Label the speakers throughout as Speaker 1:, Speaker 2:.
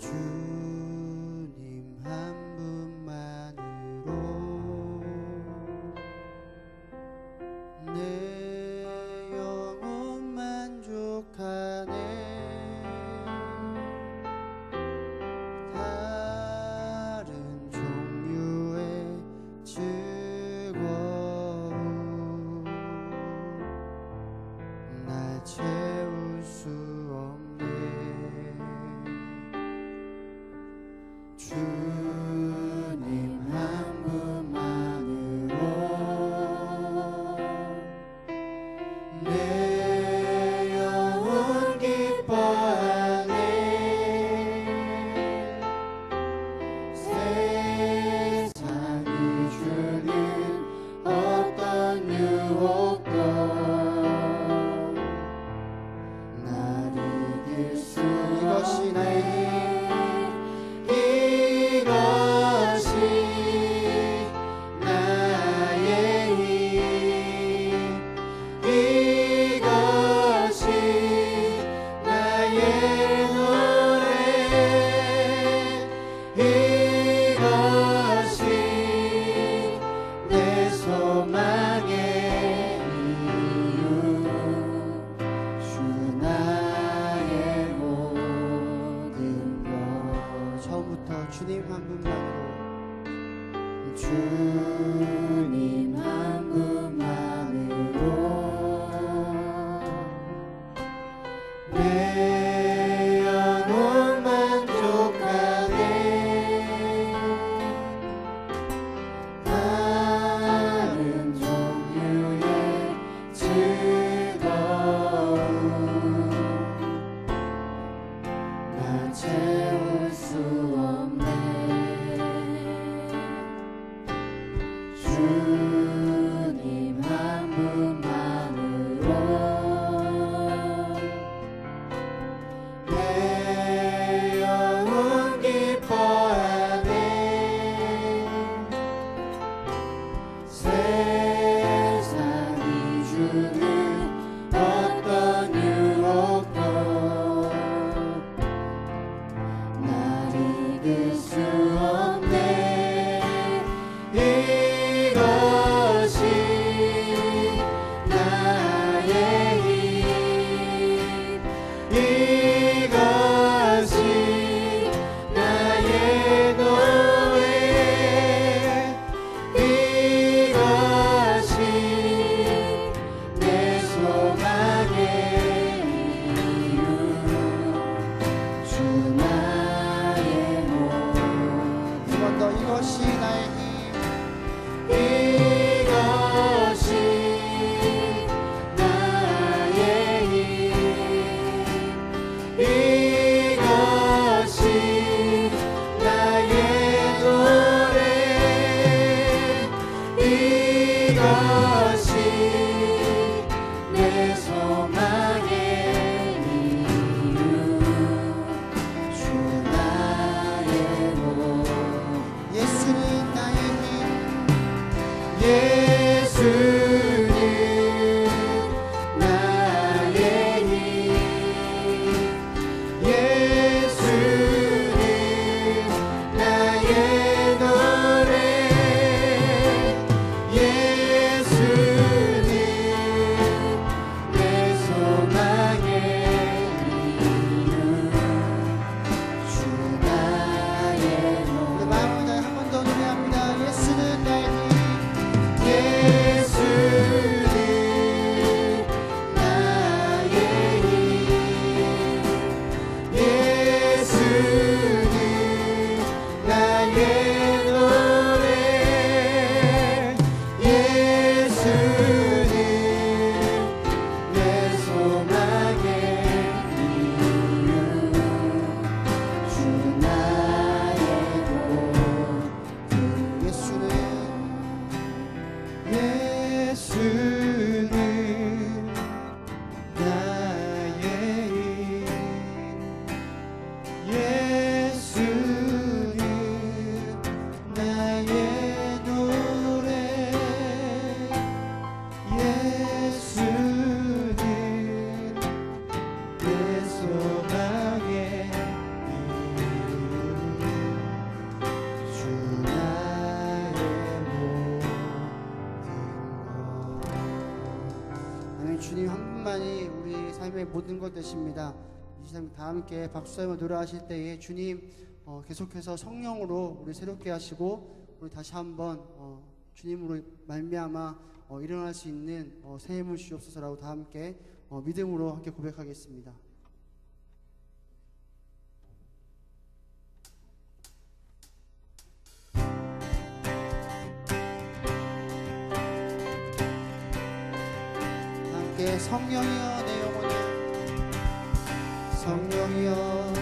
Speaker 1: 주 이 주 뜻입니다. 시장님 다 함께 박수사님을 노래하실 때에 주님 어, 계속해서 성령으로 우리 새롭게 하시고 우리 다시 한번 어, 주님으로 말미암아 어, 일어날 수 있는 어, 새해문 주옵소서라고 다 함께 어, 믿음으로 함께 고백하겠습니다. 함께 성령이여 성령이여.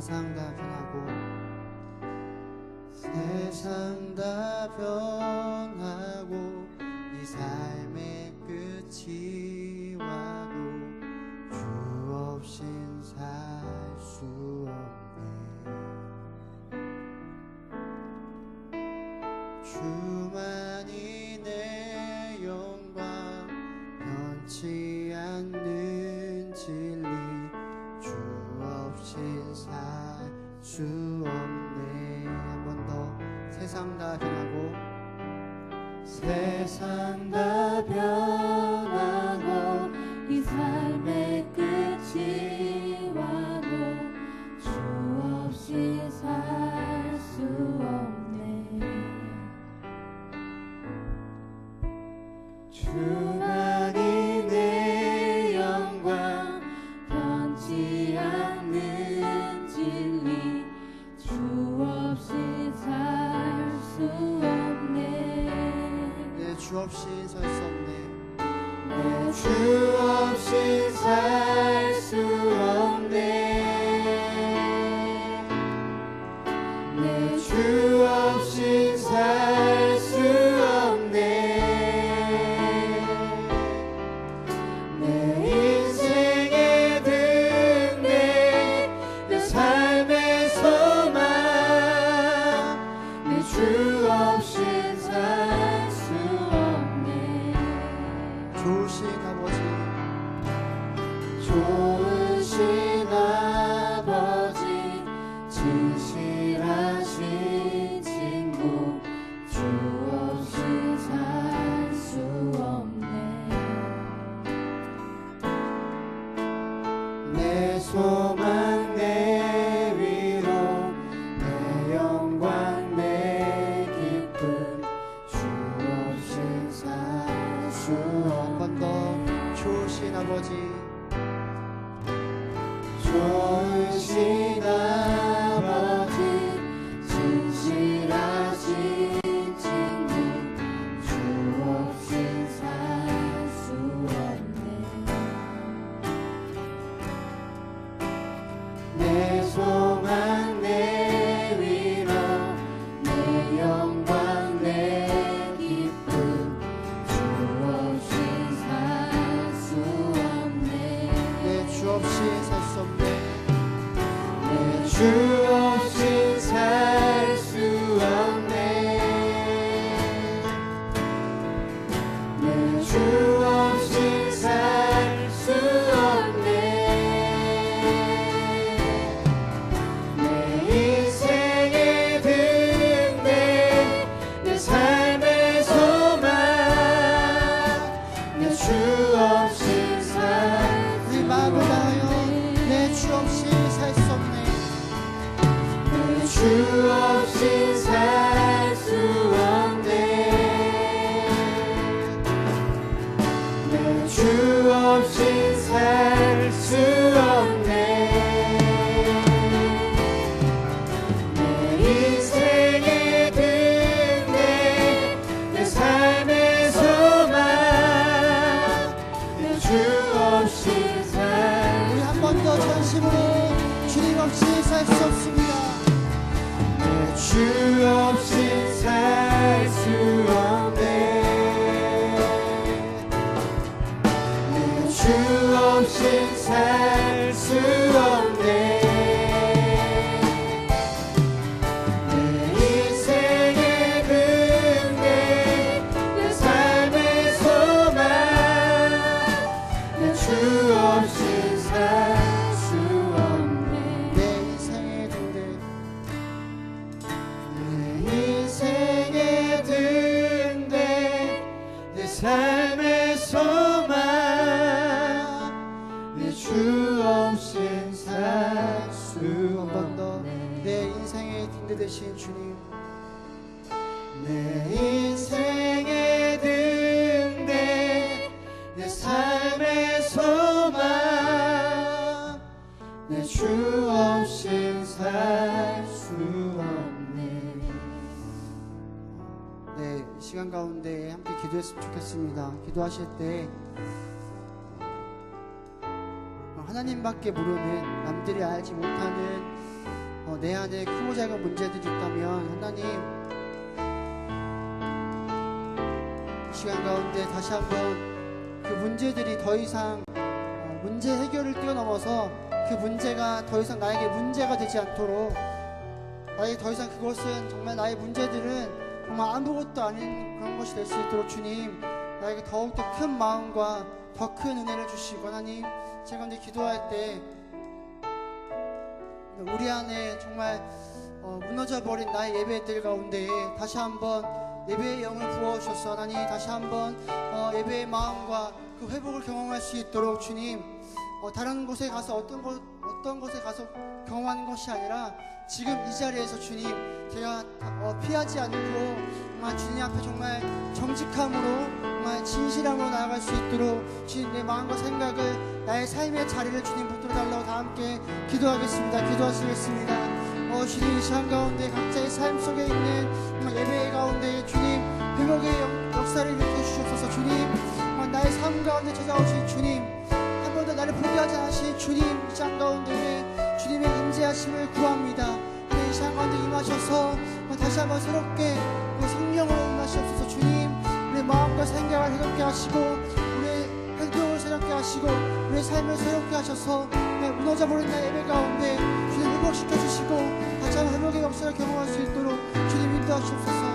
Speaker 1: 세상 다
Speaker 2: 변하고 세상 다 변하고 이 삶의 끝이 수 없네. 한 번 더 세상 다 변하고.
Speaker 1: 세상 다 변하고 수 없네 네,
Speaker 2: 주 없이
Speaker 1: 살
Speaker 2: 주님 없이
Speaker 1: 이
Speaker 2: 시간 가운데 함께 기도했으면 좋겠습니다. 기도하실 때 어, 하나님밖에 모르는 남들이 알지 못하는 어, 내 안에 크고 작은 문제들이 있다면 하나님 이 시간 가운데 다시 한번 그 문제들이 더 이상 어, 문제 해결을 뛰어넘어서 그 문제가 더 이상 나에게 문제가 되지 않도록 나에게 더 이상 그것은 정말 나의 문제들은 정말 아무것도 아닌 그런 것이 될 수 있도록 주님 나에게 더욱더 큰 마음과 더 큰 은혜를 주시고 하나님 제가 근데 기도할 때 우리 안에 정말 어, 무너져 버린 나의 예배들 가운데 다시 한번 예배의 영을 부어주셔서 하나님 다시 한번 어, 예배의 마음과 그 회복을 경험할 수 있도록 주님 어, 다른 곳에 가서 어떤 곳 어떤 곳에 가서 경험하는 것이 아니라 지금 이 자리에서 주님 제가 어, 피하지 않고 정말 주님 앞에 정말 정직함으로 정말 진실함으로 나아갈 수 있도록 주님 내 마음과 생각을 나의 삶의 자리를 주님 붙들어 달라고 다 함께 기도하겠습니다. 기도하시겠습니다. 어, 주님 이 시간 가운데 각자의 삶 속에 있는 예배의 가운데 주님 회복의 역- 역사를 일으켜 주셔서 주님 나의 삶 가운데 찾아오신 주님 한번더 나를 포기하지 않으신 주님 이 시간 가운데 하심을 구합니다. 시간 가운데 임하셔서 다시 한번 새롭게 우리 성령으로 임하시옵소서 주님 우리 마음과 생각을 새롭게 하시고 우리 행동을 새롭게 하시고 우리 삶을 새롭게 하셔서 내 무너져 버린 나 예배 가운데 주님 회복시켜 주시고 다시 한번 회복의 역사를 경험할 수 있도록 주님 인도하시옵소서